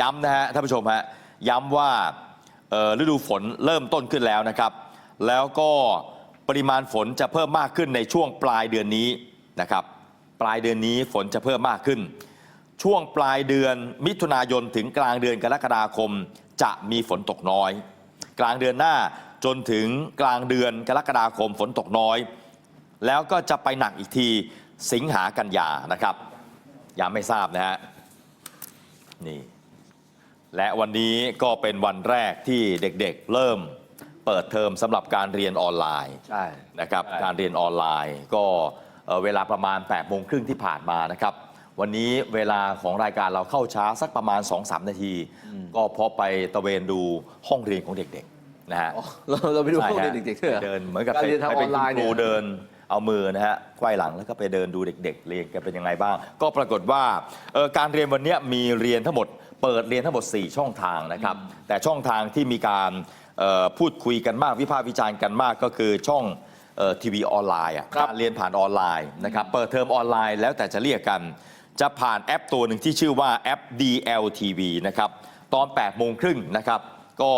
ย้ำนะฮะท่านผู้ชมฮะย้ำว่าฤดูฝนเริ่มต้นขึ้นแล้วนะครับ แล้วก็ปริมาณฝนจะเพิ่มมากขึ้นในช่วงปลายเดือนนี้นะครับ ปลายเดือนนี้ฝนจะเพิ่มมากขึ้น ช่วงปลายเดือนมิถุนายนถึงกลางเดือนกรกฎาคม จะมีฝนตกน้อย กลางเดือนหน้าจนถึงกลางเดือนกรกฎาคมฝนตกน้อย แล้วก็จะไปหนักอีกทีสิงหากันยานะครับยังไม่ทราบนะฮะนี่ และวันนี้ก็เป็นวันแรกที่เด็กๆ เริ่มเปิดเทอมสำหรับการเรียนออนไลน์ใช่ นะครับใช่ การเรียนออนไลน์ก็เอ่อเวลาประมาณ8โมงครึ่งที่ผ่านมานะครับวันนี้เวลาของรายการเราเข้าช้าสักประมาณ 2-3 นาที ก็เพราะไปตะเวนดูห้องเรียนของเด็กๆนะฮะ อ๋อเราเราไปดูใช่ห้องฮะเรียนเด็กๆด้วยหรเดินเหมือนกับการไปเรียนทางไปอเป็อนนไลคุณน์ครูเนี่ยเดินเอามือนะฮะไขว้หลังแล้วก็ไปเดินดูเด็ก ๆ เรียนกันเป็นยังไงบ้าง ก็ปรากฏว่าเอ่อการเรียนวันเนี้ยมีเรียนทั้งหมด เปิดเรียนทั้งหมด 4 ช่องทางนะครับ แต่ช่องทางที่มีการเอ่อพูดคุยกันมากวิพากษ์วิจารณ์กันมากก็คือช่องทีวีออนไลน์อะครับการเรียนผ่านออนไลน์นะครับเปิดเทอมออนไลน์แล้วแต่จะเรียกกัน จะผ่านแอปตัวหนึ่งที่ชื่อว่าแอป DLTV นะครับตอน8โมงครึ่งนะครับก็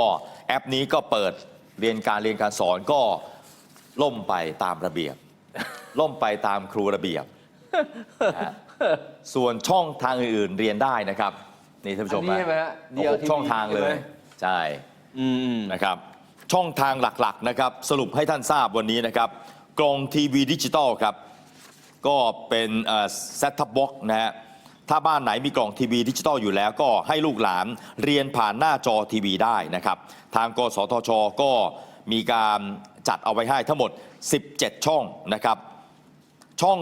แอปนี้ก็เปิดเรียนการเรียนการสอนก็ล่มไปตามระเบียบ ล่มไปตามครูระเบียบนะฮะส่วนช่องทางอื่นๆเรียนได้นะครับ นี่ท่านผู้ชอัมนนี้ใช่ไหมฮะโอ้โห DLTV ช่องทางเลใช่ไหยมใช่ อืม นะครับช่องทางหลักๆนะครับสรุปให้ท่านทราบวันนี้นะครับกล่องทีวีดิจิตอลครับก็เป็นเซ็ตท็อปบ็อกนะฮะถ้าบ้านไหนมีกล่องทีวีดิจิตอลอยู่แล้ว ก็ให้ลูกหลานเรียนผ่านหน้าจอทีวีได้นะครับทางกสทช ก็มีการจัดเอาไว้ให้ทั้งหมด 17 ช่องนะครับ ช่อง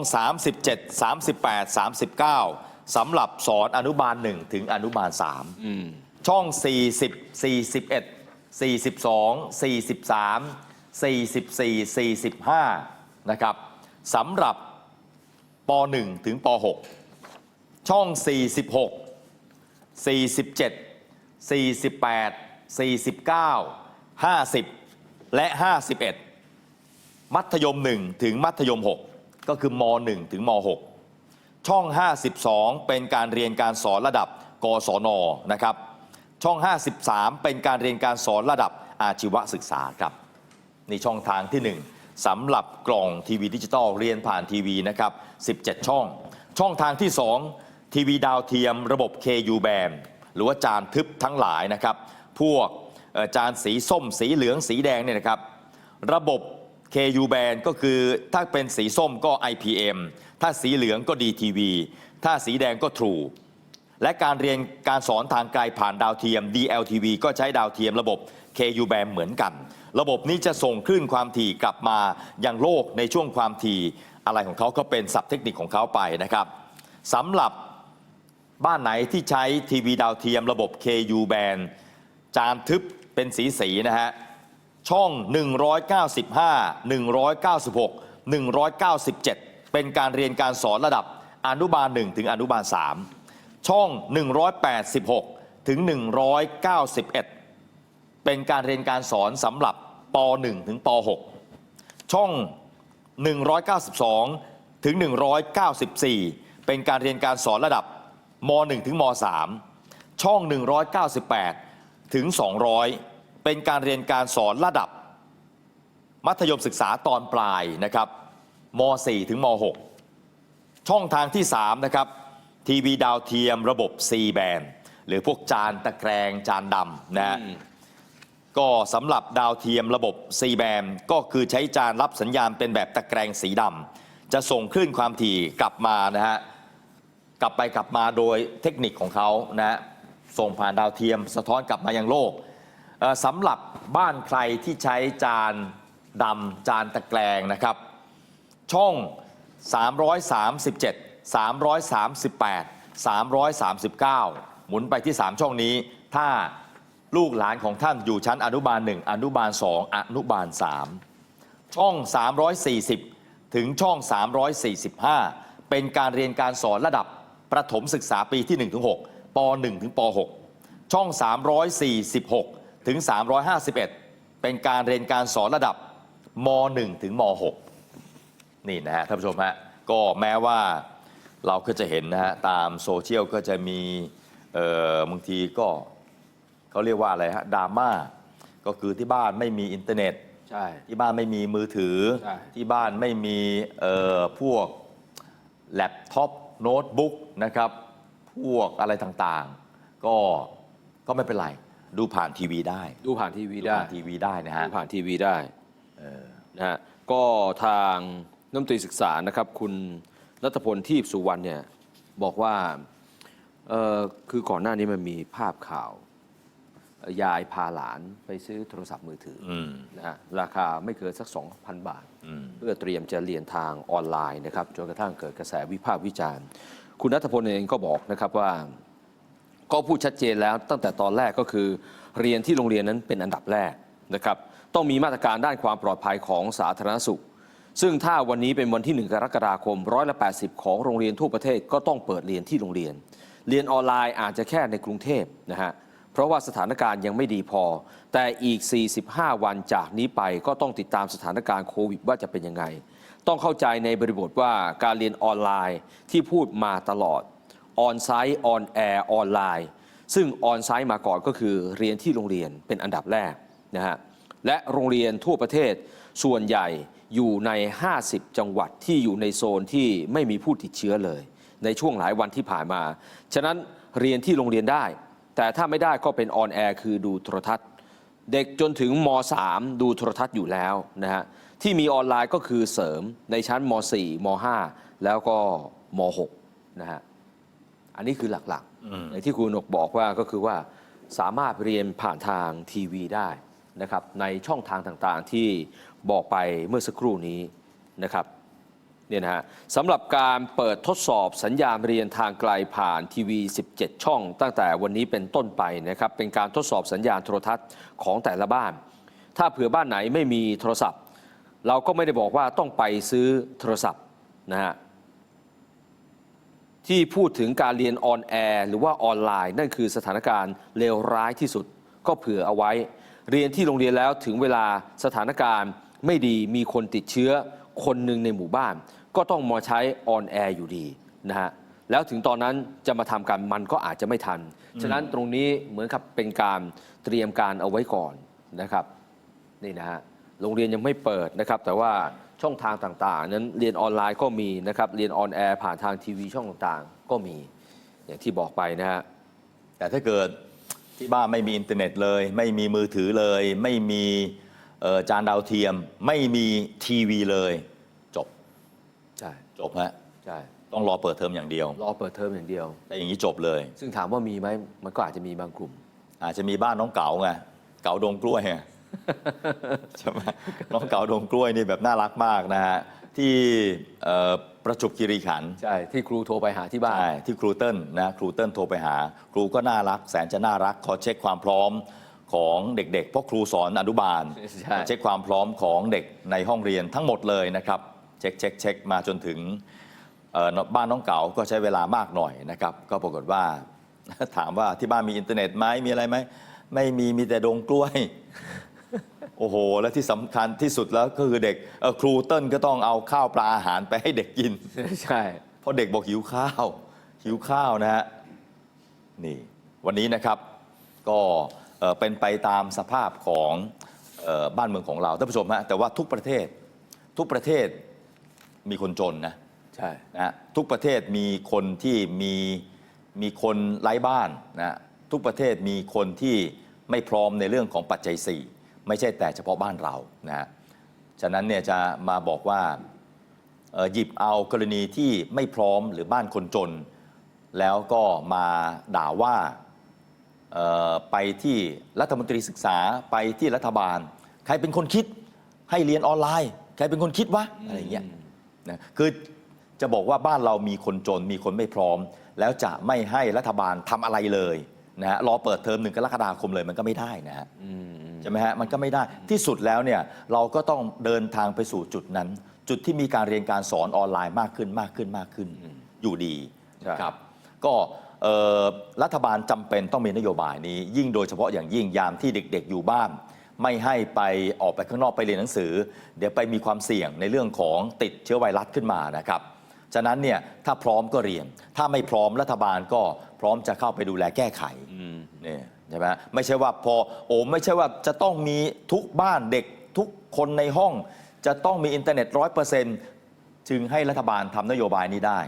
37 38 39 สำหรับสอนอนุบาล1ถึงอนุบาล3อืมช่อง 40 41 42 43 44 45 นะครับสำหรับป .1 ถึงป .6 ช่อง 46 47 48 49 50 และ 51 มัธยม 1 ถึงมัธยม 6 ก็คือม 1 ถึงม 6 ช่อง 52 เป็นการเรียนการสอนระดับ กศนนะครับ ช่อง 53 เป็นการเรียนการสอนระดับอาชีวศึกษาครับนี่ช่องทางที่ 1สำหรับกล่องทีวีดิจิตอลเรียนผ่านทีวีนะครับ 17 ช่อง ช่องทางที่ 2 ทีวีดาวเทียมระบบ KU band หรือว่าจานทึบทั้งหลายนะครับ พวกจานสีส้มสีเหลืองสีแดงเนี่ยนะครับ ระบบ KU band ก็คือถ้าเป็นสีส้มก็ IPM ถ้าสีเหลืองก็ DTV ถ้าสีแดงก็ True และการเรียนการสอนทางไกลผ่านดาวเทียม DLTV ก็ใช้ดาวเทียมระบบ KU band เหมือนกัน ระบบนี้จะส่งคลื่นความถี่กลับมายังโลกในช่วงความถี่อะไรของเขาก็เป็นศัพท์เทคนิคของเขาไปนะครับสำหรับบ้านไหนที่ใช้ทีวีดาวเทียมระบบ KU band จานทึบเป็นสีสีนะฮะ ช่อง 195 196 197 เป็นการเรียนการสอนระดับอนุบาล 1 ถึงอนุบาล 3 ช่อง 186 ถึง 191 เป็นการเรียนการสอนสำหรับป .1 ถึงป .6 ช่อง 192 ถึง 194 เป็นการเรียนการสอนระดับม .1 ถึงม .3 ช่อง 198 ถึง 200 เป็นการเรียนการสอนระดับ มัธยมศึกษาตอนปลายนะครับม .4 ถึงม .6 ช่องทางที่3นะครับทีวีดาวเทียมระบบ C band หรือพวกจานตะแกรงจานดำนะฮะอืมก็สำหรับดาวเทียมระบบ C band ก็คือใช้จานรับสัญญาณเป็นแบบตะแกรงสีดำจะส่งคลื่นความถี่กลับมานะฮะกลับไปกลับมาโดยเทคนิคของเขานะฮะส่งผ่านดาวเทียมสะท้อนกลับมายังโลกเอ่อ สำหรับบ้านใครที่ใช้จานดำจานตะแกรงนะครับ ช่อง 337 338 339 หมุนไปที่ 3 ช่องนี้ ถ้าลูกหลานของท่านอยู่ชั้นอนุบาล 1 อนุบาล 2 อนุบาล 3 ช่อง 340 ถึงช่อง 345 เป็นการเรียนการสอนระดับประถมศึกษาปีที่ 1-6ป .1 ถึงป .6 ช่อง 346 ถึง 351 เป็นการเรียนการสอนระดับม .1 ถึงม .6 นี่นะฮะท่านผู้ชมฮะก็แม้ว่าเราก็จะเห็นนะฮะตามโซเชียลก็จะมีเอ่อบางทีก็เขาเรียกว่าอะไรฮะดราม่าก็คือที่บ้านไม่มีอินเทอร์เน็ตใช่ที่บ้านไม่มีมือถือใช่ที่บ้านไม่มีเอ่อพวกแล็ปท็อปโน้ตบุ๊กนะครับ พวกอะไรต่างๆ ก็ก็ไม่เป็นไร ดูผ่านทีวีได้ดูผ่านทีวีดูได้ผ่านทีวีได้นะฮะดูผ่านทีวีได้นะฮะก็ทางน้ำตรีศึกษานะครับ คุณรัตพลทีพสุวรรณเนี่ยบอกว่าเออคือก่อนหน้านี้มันมีภาพข่าวเอ่อยายพาหลานไปซื้อโทรศัพท์มือถือออืมนะฮะราคาไม่เกินสัก 2,000 บาท อืม เพื่อเตรียมจะเรียนทางออนไลน์นะครับจนกระทั่งเกิดกระแสวิพากษ์วิจารณ์ คุณนัทพลเองก็บอกนะครับว่า ก็พูดชัดเจนแล้วตั้งแต่ตอนแรกก็คือ เรียนที่โรงเรียนนั้นเป็นอันดับแรกนะครับต้องมีมาตรการด้านความปลอดภัยของสาธารณสุข ซึ่งถ้าวันนี้เป็นวันที่ 1 กรกฎาคมร้อยละ80 ของโรงเรียนทั่วประเทศก็ต้องเปิดเรียนที่โรงเรียน เรียนออนไลน์อาจจะแค่ในกรุงเทพนะฮะเพราะว่าสถานการณ์ยังไม่ดีพอ แต่อีก 45 วันจากนี้ไปก็ต้องติดตามสถานการณ์โควิดว่าจะเป็นยังไง ต้องเข้าใจในบริบทว่าการเรียนออนไลน์ที่พูดมาตลอด ออนไซต์ออนแอร์ออนไลน์ซึ่งออนไซต์มาก่อนก็คือเรียนที่โรงเรียนเป็นอันดับแรกนะฮะและโรงเรียนทั่วประเทศส่วนใหญ่อยู่ใน 50 จังหวัดที่อยู่ในโซนที่ไม่มีผู้ติดเชื้อเลย ในช่วงหลายวันที่ผ่านมา ฉะนั้นเรียนที่โรงเรียนได้ แต่ถ้าไม่ได้ก็เป็นออนแอร์คือดูโทรทัศน์ เด็กจนถึงม .3 ดูโทรทัศน์อยู่แล้วนะฮะที่มีออนไลน์ก็คือเสริมในชั้นม .4 ม .5 แล้วก็ม .6 นะฮะ อันนี้คือหลักๆในที่คุณหนกบอกว่าก็คือว่าสามารถเรียนผ่านทางทีวีได้นะครับในช่องทางต่างๆที่บอกไปเมื่อสักครู่นี้นะครับเนี่ยนะฮะสำหรับการเปิดทดสอบสัญญาณเรียนทางไกลผ่านทีวี 17 ช่อง ตั้งแต่วันนี้เป็นต้นไปนะครับเป็นการทดสอบสัญญาณโทรทัศน์ของแต่ละบ้าน ถ้าเผื่อบ้านไหนไม่มีโทรศัพท์ เราก็ไม่ได้บอกว่าต้องไปซื้อโทรศัพท์นะฮะ ที่พูดถึงการเรียนออนแอร์หรือว่าออนไลน์ นั่นคือสถานการณ์เลวร้ายที่สุด ก็เผื่อเอาไว้ เรียนที่โรงเรียนแล้วถึงเวลาสถานการณ์ไม่ดีมีคนติดเชื้อคนหนึ่งในหมู่บ้าน ก็ต้องมาใช้ออนแอร์อยู่ดีนะฮะแล้วถึงตอนนั้นจะมาทำกันมันก็อาจจะไม่ทัน ฉะนั้นตรงนี้เหมือนกับเป็นการเตรียมการเอาไว้ก่อนนะครับนี่นะฮะโรงเรียนยังไม่เปิดนะครับ แต่ว่า ช่องทางต่างๆ นั้นเรียนออนไลน์ก็มีนะครับเรียนออนแอร์ผ่านทางทีวีช่องต่างๆ ก็มีอย่างที่บอกไปนะฮะแต่ถ้าเกิดที่บ้านไม่มีอินเทอร์เน็ตเลย ไม่มีมือถือเลย ไม่มีเอ่อจานดาวเทียม ไม่มีทีวีเลย จบใช่จบฮะใช่ต้องรอเปิดเทอมอย่างเดียว รอเปิดเทอมอย่างเดียว แต่อย่างนี้จบเลย ซึ่งถามว่ามีไหมมันก็อาจจะมีบางกลุ่ม อาจจะมีบ้านน้องเก๋าไงเก๋าดงกล้วยไง ใช่ไหมน้องเก๋าดงกล้วยนี่แบบน่ารักมากนะฮะที่เอ่อประจวบคีรีขันธ์ใช่ ที่ครูโทรไปหาที่บ้าน ใช่ที่ครูเติ้ลนะครูเติ้ลโทรไปหา ครูก็น่ารัก แสนจะน่ารักขอเช็คความพร้อมของเด็กๆเพราะครูสอนอนุบาลใช่เช็คความพร้อมของเด็กในห้องเรียนทั้งหมดเลยนะครับ เช็คเช็คเช็คมาจนถึงเอ่อบ้านน้องเก๋าก็ใช้เวลามากหน่อยนะครับ ก็ปรากฏว่า ถามว่าที่บ้านมีอินเทอร์เน็ตไหมมีอะไรไหมไม่มีมีแต่ดงกล้วย โอ้โห และที่สำคัญที่สุดแล้วก็คือเด็กเอ่อครูเติ้ลก็ต้องเอาข้าวปลาอาหารไปให้เด็กกิน ใช่ เพราะเด็กบอกหิวข้าว หิวข้าวนะฮะ นี่ วันนี้นะครับก็เอ่อเป็นไปตามสภาพของเอ่อบ้านเมืองของเราท่านผู้ชมฮะแต่ว่าทุกประเทศทุกประเทศมีคนจนนะใช่นะฮะทุกประเทศมีคนที่มีมีคนไร้บ้านนะฮะทุกประเทศมีคนที่ไม่พร้อมในเรื่องของปัจจัย4 ไม่ใช่แต่เฉพาะบ้านเรานะฉะนั้นเนี่ยจะมาบอกว่าหยิบเอากรณีที่ไม่พร้อมหรือบ้านคนจน แล้วก็มาด่าว่าไปที่รัฐมนตรีศึกษาไปที่รัฐบาล ใครเป็นคนคิดให้เรียนออนไลน์ ใครเป็นคนคิดวะอะไรเงี้ยนะคือจะบอกว่าบ้านเรามีคนจนมีคนไม่พร้อม แล้วจะไม่ให้รัฐบาลทำอะไรเลยนะฮะรอเปิดเทอมหนึ่งกรกฎาคมเลยมันก็ไม่ได้นะฮะ ใช่ไหมฮะมันก็ไม่ได้ที่สุดแล้วเนี่ยเราก็ต้องเดินทางไปสู่จุดนั้น จุดที่มีการเรียนการสอนออนไลน์มากขึ้นมากขึ้นมากขึ้นอยู่ดีใช่ครับก็เอ่อรัฐบาลจำเป็นต้องมีนโยบายนี้ ยิ่งโดยเฉพาะอย่างยิ่งยามที่เด็กๆ อยู่บ้าน ไม่ให้ไปออกไปข้างนอกไปเรียนหนังสือ เดี๋ยวไปมีความเสี่ยงในเรื่องของติดเชื้อไวรัสขึ้นมานะครับฉะนั้นเนี่ยถ้าพร้อมก็เรียน ถ้าไม่พร้อมรัฐบาลก็พร้อมจะเข้าไปดูแลแก้ไขเนี่ย ใช่ไหมไม่ใช่ว่าพอโอ้ไม่ใช่ว่าจะต้องมีทุกบ้านเด็กทุกคนในห้อง จะต้องมีอินเทอร์เน็ตร้อยเปอร์เซ็นต์จึงให้รัฐบาลทำนโยบายนี้ได้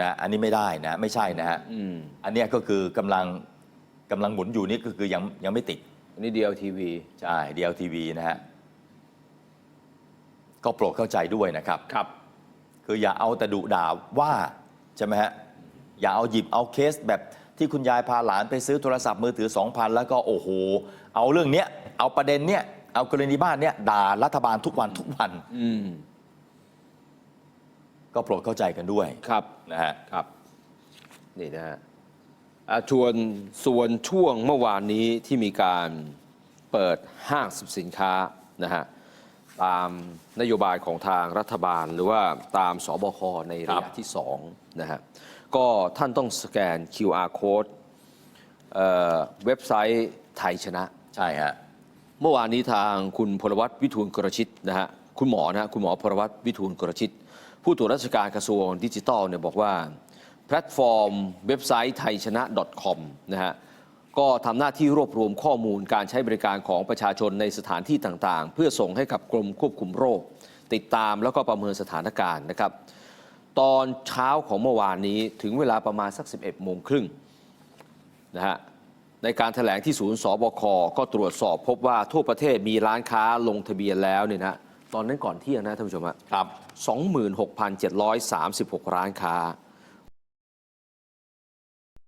นะอันนี้ไม่ได้นะไม่ใช่นะฮะอืมอันเนี้ยก็คือกำลังกำลังหมุนอยู่นี่ก็คือยังยังไม่ติดอันนี้เดียวทีวีใช่ DLTV นะฮะก็โปรดเข้าใจด้วยนะครับครับ คืออย่าเอาแต่ดุด่าว่าใช่ไหมฮะอย่าเอาหยิบเอาเคสแบบ ที่คุณยายพาหลานไปซื้อโทรศัพท์มือถือ 2,000 แล้วก็โอ้โห เอาเรื่องเนี้ยเอาประเด็นเนี้ยเอากรณีบ้านเนี้ยด่ารัฐบาลทุกวันทุกวัน อืมก็โปรดเข้าใจกันด้วยครับ นะฮะ ครับ นี่นะฮะอ่าชวนส่วนช่วงเมื่อวานนี้ที่มีการเปิดห้างสรรพสินค้านะฮะตามนโยบายของทางรัฐบาลหรือว่าตามสบคในระครัยะบที่2นะฮะ ก็ท่านต้องสแกน QR code เอ่อเว็บไซต์ไทยชนะ ใช่ฮะ เมื่อวานนี้ทางคุณพลวัตวิทูลกรชิตนะฮะคุณหมอนะฮะคุณหมอพลวัตวิทูลกรชิต ผู้ตรวจราชการกระทรวงดิจิทัลเนี่ยบอกว่า แพลตฟอร์มเว็บไซต์ไทยชนะ .com นะฮะก็ทำหน้าที่รวบรวมข้อมูลการใช้บริการของประชาชนในสถานที่ต่างๆ เพื่อส่งให้กับกรมควบคุมโรค ติดตามแล้วก็ประเมินสถานการณ์นะครับ ตอนเช้าของเมื่อวานนี้ถึงเวลาประมาณสัก 11โมงครึ่งนะฮะในการถแถลงที่ศูนย์สบคก็ตรวจสอบพบว่าทั่วประเทศมีร้านค้าลงทะเบียนแล้วเนี่ยนะตอนนั้นก่อนเที่ยงนะท่านผู้ชมฮะครับ 26,736 ร้านค้า